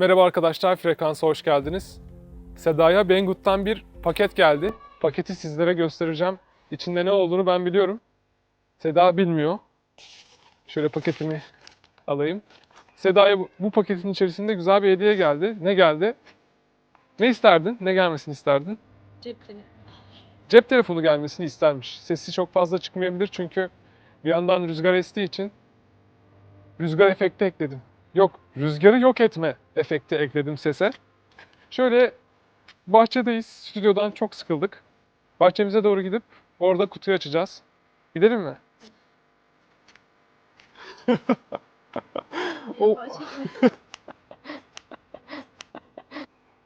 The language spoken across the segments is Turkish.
Merhaba arkadaşlar, Frekans'a hoş geldiniz. Seda'ya Banggood'dan bir paket geldi. Paketi sizlere göstereceğim. İçinde ne olduğunu ben biliyorum. Seda bilmiyor. Şöyle paketimi alayım. Seda'ya bu, bu paketin içerisinde güzel bir hediye geldi. Ne geldi? Ne isterdin? Ne gelmesini isterdin? Cep telefonu. Cep telefonu gelmesini istermiş. Sesi çok fazla çıkmayabilir çünkü bir yandan rüzgar estiği için rüzgar efekti ekledim. Yok, rüzgarı yok etme efekti ekledim sese. Şöyle bahçedeyiz. Stüdyodan çok sıkıldık. Bahçemize doğru gidip orada kutuyu açacağız. Gidelim mi? o,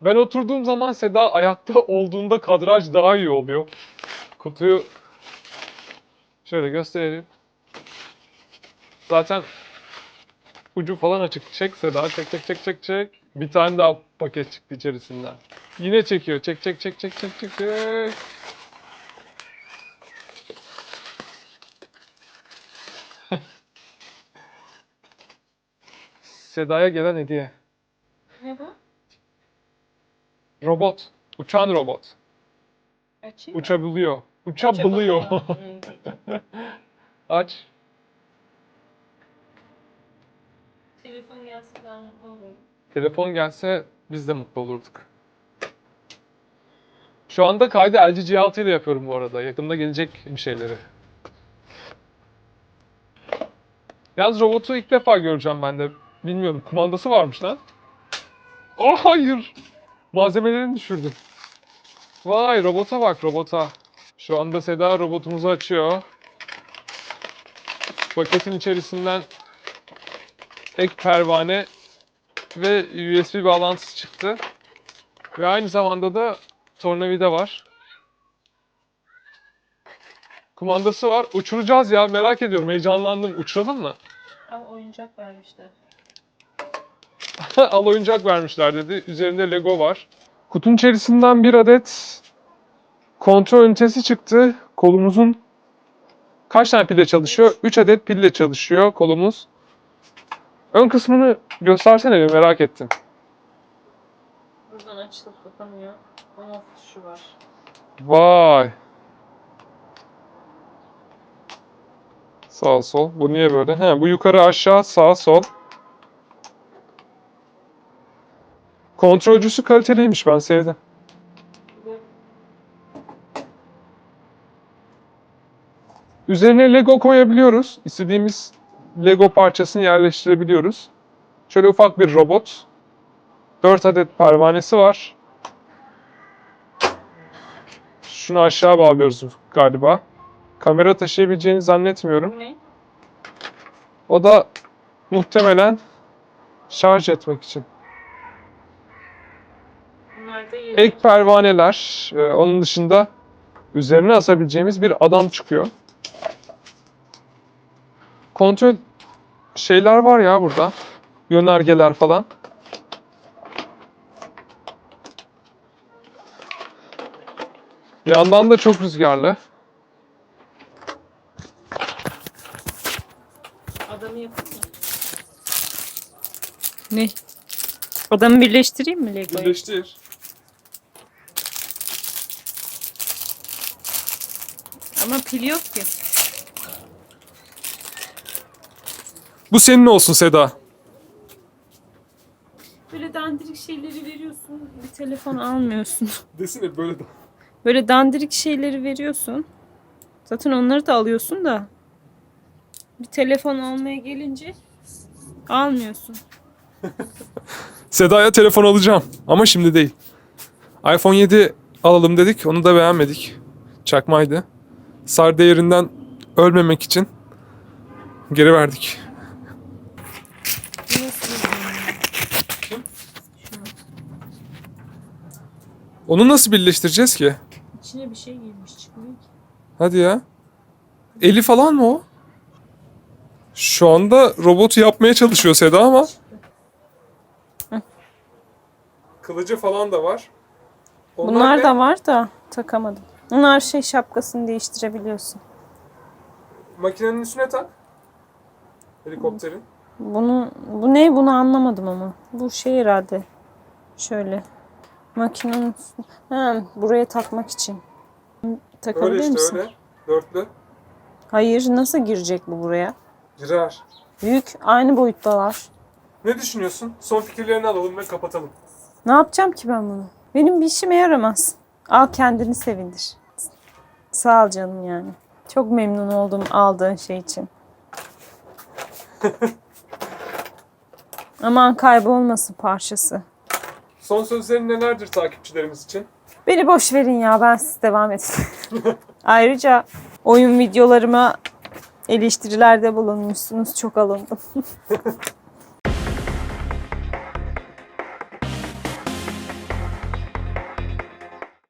ben oturduğum zaman Seda ayakta olduğunda kadraj daha iyi oluyor. Kutuyu şöyle gösterelim. Zaten ucu falan açık. Çek Seda. Çek çek çek çek çek. Bir tane daha paket çıktı içerisinden. Yine çekiyor. Çek çek çek çek çek çek çek. Seda'ya gelen hediye. Ne bu? Robot. Uçan robot. Açayım mı? Uçabiliyor. Uçabiliyor. Aç. Telefon gelse ben mutlu olurum. Telefon gelse biz de mutlu olurduk. Şu anda kaydı LG G6 ile yapıyorum bu arada. Yakında gelecek bir şeyleri. Yalnız robotu ilk defa göreceğim ben de. Bilmiyorum. Kumandası varmış lan. Oh hayır. Malzemelerini düşürdüm. Vay robota bak robota. Şu anda Seda robotumuzu açıyor. Paketin içerisinden ek pervane ve USB bağlantısı çıktı. Ve aynı zamanda da tornavida var. Kumandası var. Uçuracağız ya merak ediyorum. Heyecanlandım. Uçuralım mı? Ama oyuncak vermişler. Al oyuncak vermişler dedi. Üzerinde Lego var. Kutunun içerisinden bir adet kontrol ünitesi çıktı. Kolumuzun kaç tane pille çalışıyor? 3 adet pille çalışıyor kolumuz. Ön kısmını göstersene bir merak ettim. Buradan açılıp kapanıyor. Off tuşu var. Vay. Sağ sol. Bu niye böyle? He, bu yukarı aşağı sağ sol. Kontrolcüsü kaliteliymiş ben sevdim. Üzerine Lego koyabiliyoruz. İstediğimiz Lego parçasını yerleştirebiliyoruz. Şöyle ufak bir robot. 4 adet pervanesi var. Şunu aşağı bağlıyoruz galiba. Kamera taşıyabileceğini zannetmiyorum. ne? O da muhtemelen şarj etmek için. Ek pervaneler. e, onun dışında üzerine asabileceğimiz bir adam çıkıyor. Kontrol şeyler var ya burada. Yönergeler falan. Bir yandan da çok rüzgarlı. Adamı yapayım mı? Ne? Adamı birleştireyim mi Lego'yu? Birleştir. Ama pil yok ki. Bu senin olsun Seda. Böyle dandirik şeyleri veriyorsun. Bir telefon almıyorsun. Desene böyle de. Böyle dandirik şeyleri veriyorsun. Zaten onları da alıyorsun da. Bir telefon almaya gelince almıyorsun. Seda'ya telefon alacağım ama şimdi değil. iPhone 7 alalım dedik, onu da beğenmedik. Çakmaydı. SAR değerinden ölmemek için geri verdik. Bu nasıl bir Onu nasıl birleştireceğiz ki? İçine bir şey girmiş çıkmıyor ki. Hadi ya. Eli falan mı o? Şu anda robotu yapmaya çalışıyor Seda ama. Kılıcı falan da var. Bunlar da var da takamadım. Bunlar şey şapkasını değiştirebiliyorsun. Makinenin üstüne tak. Helikopterin. Bunu bu ne bunu anlamadım ama. Bu şey herhalde. Şöyle. Makinenin üstüne- Ha, buraya takmak için. Takabilir misin? Dörtlü. Hayır, nasıl girecek bu buraya? Girer. Büyük, aynı boyuttalar. Ne düşünüyorsun? Son fikirlerini alalım ve kapatalım. Ne yapacağım ki ben bunu? Benim bir işime yaramaz. Al kendini sevindir. Sağ ol canım yani. Çok memnun oldum aldığın şey için. Aman kaybolmasın parçası. Son sözlerin nelerdir takipçilerimiz için? Beni boş verin ya ben siz devam edin. Ayrıca oyun videolarıma eleştirilerde bulunmuşsunuz. Çok alındım.